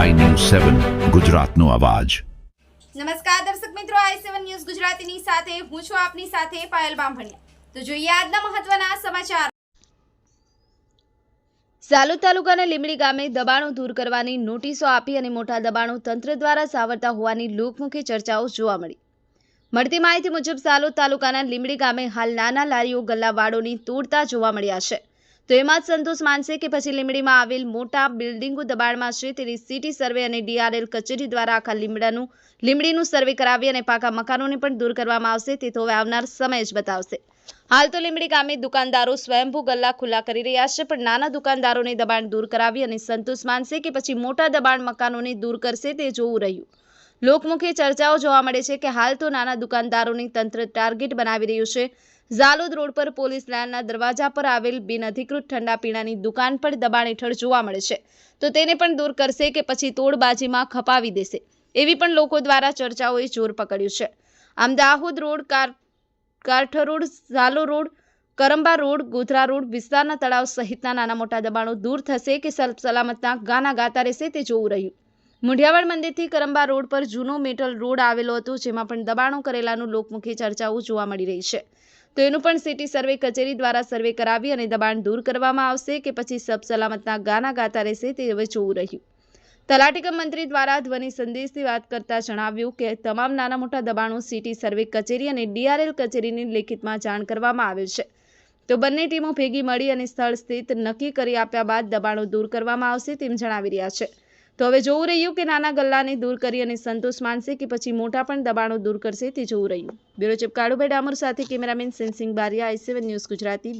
સેવન ગુજરાતનો અવાજ. નમસ્કાર દર્શક મિત્રો આઈ સેવન ન્યૂઝ ગુજરાતીની સાથે હું છું આપની સાથે પાયલ બામભણિયા. તો જોઈએ આજના મહત્વના સમાચાર. સાલોદ તાલુકાના લીમડી ગામે દબાણો દૂર કરવાની નોટિસો આપી અને મોટા દબાણો તંત્ર દ્વારા સાવરતા હોવાની લોકમુખી ચર્ચાઓ જોવા મળી. મળતી માહિતી મુજબ સાલોદ તાલુકાના લીમડી ગામે હાલ નાના લારીઓ ગલ્લાવાડોની તોડતા જોવા મળ્યા છે. તો એમાં જ સંતોષ માનશે કે પછી લીમડીમાં આવેલ મોટા બિલ્ડિંગો દબાણમાં છે. તેની સિટી સર્વે અને ડીઆરએલ કચેરી દ્વારા આખા લીમડાનું લીમડીનું સર્વે કરાવી અને પાકા મકાનોને પણ દૂર કરવામાં આવશે. તે તો હવે આવનાર સમય જ બતાવશે. હાલ તો લીમડી ગામે દુકાનદારો સ્વયંભૂ ગલ્લા ખુલ્લા કરી રહ્યા છે, પણ નાના દુકાનદારોને દબાણ દૂર કરાવી અને સંતોષ માનશે કે પછી મોટા દબાણ મકાનોને દૂર કરશે તે જોવું રહ્યું. લોકમુખી ચર્ચાઓ જોવા મળે છે કે હાલ તો નાના દુકાનદારોની તંત્ર ટાર્ગેટ બનાવી રહ્યું છે. ઝાલોદ રોડ પર પોલીસ લાઇનના દરવાજા પર આવેલ બિનઅધિકૃત ઠંડા પીણાની દુકાન પણ દબાણ હેઠળ જોવા મળે છે. તો તેને પણ દૂર કરશે કે પછી તોડબાજીમાં ખપાવી દેશે, એવી પણ લોકો દ્વારા ચર્ચાઓએ જોર પકડ્યું છે. આમ દાહોદ રોડ, કાર, કારઠ રોડ, ઝાલો રોડ, કરંબા રોડ, ગોધરા રોડ વિસ્તારના તળાવ સહિતના નાના મોટા દબાણો દૂર થશે કે સલ- સલામતના ગાના ગાતા રહેશે તે જોવું રહ્યું. મુંઢિયાવાડ મંદિરથી કરંબા રોડ પર જૂનો મેટલ રોડ આવેલો હતો, જેમાં પણ દબાણો કરેલાનું લોકમુખી ચર્ચાઓ જોવા મળી રહી છે. તો એનું પણ સિટી સર્વે કચેરી દ્વારા સર્વે કરાવી અને દબાણ દૂર કરવામાં આવશે કે પછી સબ સલામતના ગાના ગાતા રહેશે તે હવે જોવું રહ્યું. તલાટીકમ મંત્રી દ્વારા ધ્વનિ સંદેશથી વાત કરતા જણાવ્યું કે તમામ નાના મોટા દબાણો સિટી સર્વે કચેરી અને ડીઆરએલ કચેરીની લેખિતમાં જાણ કરવામાં આવેલ છે. તો બંને ટીમો ભેગી મળી અને સ્થળ સ્થિત નક્કી કરી આપ્યા બાદ દબાણો દૂર કરવામાં આવશે તેમ જણાવી રહ્યા છે. તો હવે જોવું રહ્યું કે નાના ગલ્લાને દૂર કરી અને સંતોષ માનશે કે પછી મોટા પણ દબાણો દૂર કરશે તે જોવું રહ્યું. બ્યુરો ચીફ કાળુભાઈ ડામોર સાથે cameraman Sensing Baria, I news Gujarati.